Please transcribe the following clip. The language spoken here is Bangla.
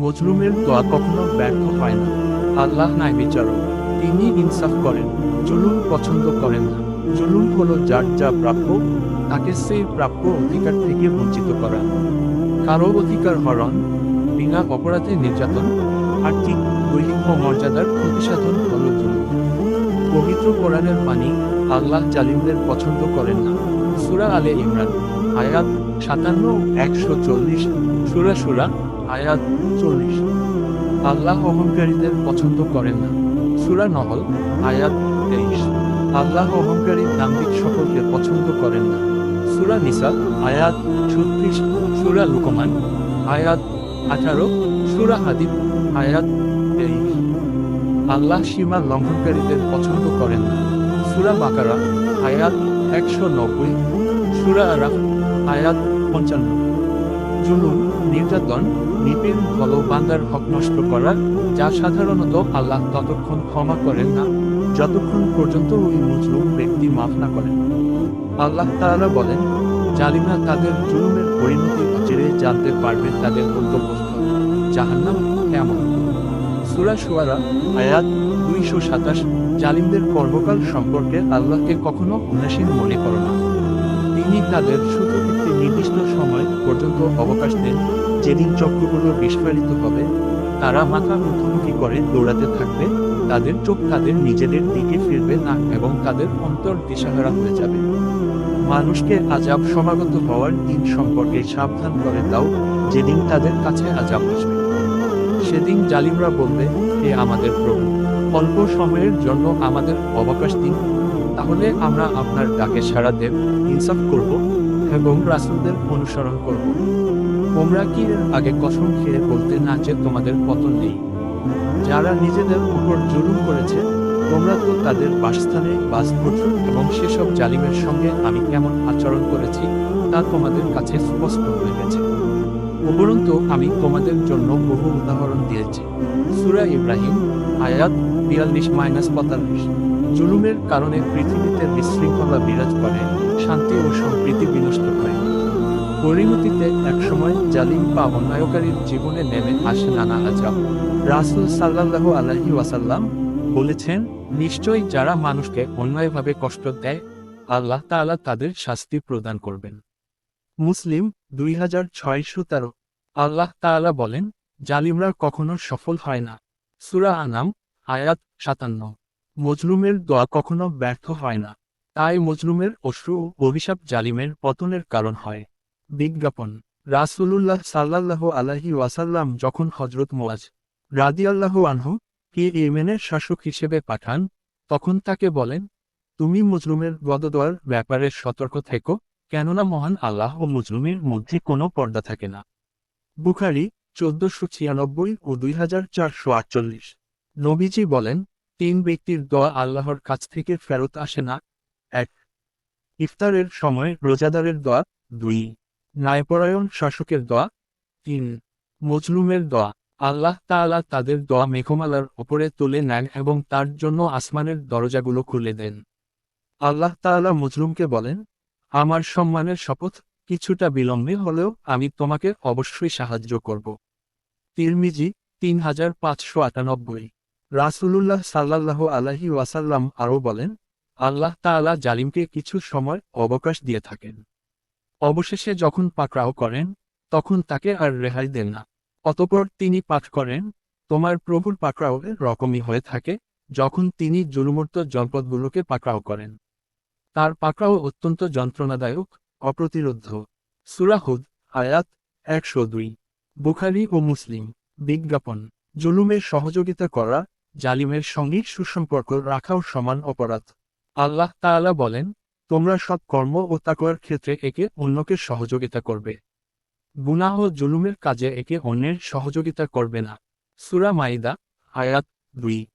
মজলুমের দোয়া কখনো ব্যর্থ হয় না। আল্লাহ নাই বিচারক। তিনি ইনসাফ করেন, জুলুম পছন্দ করেন না। জুলুম হলো যার যা প্রাপ্য, তাকে সেই প্রাপ্য অধিকার থেকে বঞ্চিত করা। কারও অধিকার হরণ, বিনা অপরাধে নির্যাতন আর্থিক দৈহিক মর্যাদার ক্ষতিসাধন হল জুলুম। পবিত্র কোরআনের পানি আল্লাহ জালিমদের পছন্দ করেন না। সুরা আলে ইমরান, আয়াত সাতান্ন, একশো চল্লিশ, সুরা সুরা আয়াত চল্লিশ। আল্লাহ অহংকারীদের পছন্দ করেন না। সুরা নহল, আয়াত তেইশ। আল্লাহ অহংকারী দাম্ভিক সকলকে পছন্দ করেন না। সুরা নিসা, আয়াত ছত্রিশ। সুরা লুকমান, আয়াত আঠারো। সুরা হাদিব আয়াত তেইশ। আল্লাহ সীমা লঙ্ঘনকারীদের পছন্দ করেন না। সুরা বাকারা, আয়াত একশো নব্বই। সুরা আরাফ, আয়াত পঞ্চান্ন। জুলুম নির্যাতন নিপীড়ন হল বান্দার হক নষ্ট করা যা সাধারণত আল্লাহ ততক্ষণ ক্ষমা করেন না, যতক্ষণ পর্যন্ত ওই মুজলুম ব্যক্তি মাফ না করেন। আল্লাহ তাআলা বলেন, জালিমরা তাদের জুলুমের পরিণতি অচিরে জানতে পারবেন তাদের গন্তব্যস্থল জাহান্নাম কেমন? সুরা সুয়ারা আয়াত দুইশো সাতাশ, জালিমদের কর্মকাল সম্পর্কে আল্লাহকে কখনো উদাসীন মনে করো না। তিনি তাদের একটি নির্দিষ্ট সময় পর্যন্ত অবকাশ দেন। যেদিন চক্রগুলো বিস্ফোরিত হবে, তারা মাথা মুখোমুখি করে দৌড়াতে থাকবে, তাদের চোখ তাদের নিজেদের দিকে ফিরবে না এবং তাদের অন্তর দিশাহারা হয়ে যাবে। মানুষকে আজাব সমাগত হওয়ার দিন সম্পর্কে সাবধান করে দাও, যেদিন তাদের কাছে আজাব আসবে। সেদিন জালিমরা বলবে, হে আমাদের প্রভু, অল্প সময়ের জন্য আমাদের অবকাশ দিন। তাহলে আমরা আপনার ডাকে সাড়া দেব, ইনসাফ করব এবং রাসূলদের অনুসরণ করব। তোমরা কি আগে কসম খেয়ে বলতে না যে তোমাদের পতন নেই? যারা নিজেদের উপর জুলুম করেছে, তোমরা তো তাদের বাসস্থানে বাস করছ এবং সেসব জালিমের সঙ্গে আমি কেমন আচরণ করেছি তা তোমাদের কাছে স্পষ্ট হয়ে গেছে। উপরন্তু, আমি তোমাদের জন্য বহু উদাহরণ দিয়েছি। সুরা ইব্রাহিম, আয়াত বিয়াল্লিশ মাইনাস পঁয়তাল্লিশ। জুলুমের কারণে পৃথিবীতে বিশৃঙ্খলা বিরাজ করে, শান্তি ও সম্প্রীতি বিনষ্ট হয়। পরিণতিতে একসময় জালিম বা অন্যায়কারীর জীবনে নেমে আসে নানা আজাব। রাসুল সাল্লাল্লাহু আলাইহি ওয়াসাল্লাম বলেছেন, নিশ্চয়ই যারা মানুষকে অন্যায়ভাবে কষ্ট দেয়, আল্লাহ তাআলা তাদের শাস্তি প্রদান করবেন। মুসলিম দুই হাজার ছয়শো তেরো আল্লাহ তাআলা বলেন, জালিমরা কখনো সফল হয় না। সুরা আনাম, আয়াত সাতান্ন। মজলুমের দোয়া কখনো ব্যর্থ হয় না। তাই মজলুমের অশ্রু ও অভিশাপ জালিমের পতনের কারণ হয়। বিজ্ঞাপন। রাসূলুল্লাহ সাল্লাল্লাহু আলাইহি ওয়াসাল্লাম যখন হজরত মোয়াজ রাদিয়াল্লাহু আনহু কে ইয়েমেনের শাসক হিসেবে পাঠান, তখন তাকে বলেন, তুমি মজলুমের বদদোয়ার ব্যাপারে সতর্ক থেকো, কেননা মহান আল্লাহ ও মজলুমের মধ্যে কোনো পর্দা থাকে না। বুখারি, চোদ্দশো ছিয়ানব্বই ও দুই হাজার চারশো আটচল্লিশ। নবীজি বলেন তিন ব্যক্তির দোয়া আল্লাহর কাছ থেকে ফেরত আসে না? এক, ইফতারের সময় রোজাদারের দোয়া। দুই, ন্যায়পরায়ণ শাসকের দোয়া। তিন, মজলুমের দোয়া। আল্লাহ তাআলা তাদের দোয়া মেঘমালার ওপরে তুলে নেন এবং তার জন্য আসমানের দরজাগুলো খুলে দেন। আল্লাহ তাআলা মজলুমকে বলেন, আমার সম্মানের শপথ কিছুটা বিলম্বে হলেও আমি তোমাকে অবশ্যই সাহায্য করব। তিরমিজি তিন হাজার পাঁচশো আটানব্বই। রাসূলুল্লাহ সাল্লাল্লাহু আলাইহি ওয়াসাল্লাম আরও বলেন, আল্লাহ তাআলা জালিমকে কিছু সময় অবকাশ দিয়ে থাকেন। অবশেষে যখন পাকড়াও করেন, তখন তাকে আর রেহাই দেন না। অতপর তিনি পাঠ করেন, তোমার প্রভুর পাকড়াও রকমই হয়ে থাকে যখন তিনি জুলুমূর্ত জনপদগুলোকে পাকড়াও করেন। তার পাকড়াও অত্যন্ত যন্ত্রণাদায়ক, অপ্রতিরোধ্য। সুরাহুদ আয়াত একশো দুই। বুখারি ও মুসলিম, বিজ্ঞাপন। জুলুমের সহযোগিতা করা জালিমের সঙ্গে সুসম্পর্ক রাখাও সমান অপরাধ। আল্লাহ তাআলা বলেন, তোমরা সব কর্ম ও তাকওয়ার ক্ষেত্রে একে অন্যকে সহযোগিতা করবে। গুনাহ ও জুলুমের কাজে একে অন্যের সহযোগিতা করবে না। সুরা মাইদা, আয়াত দুই।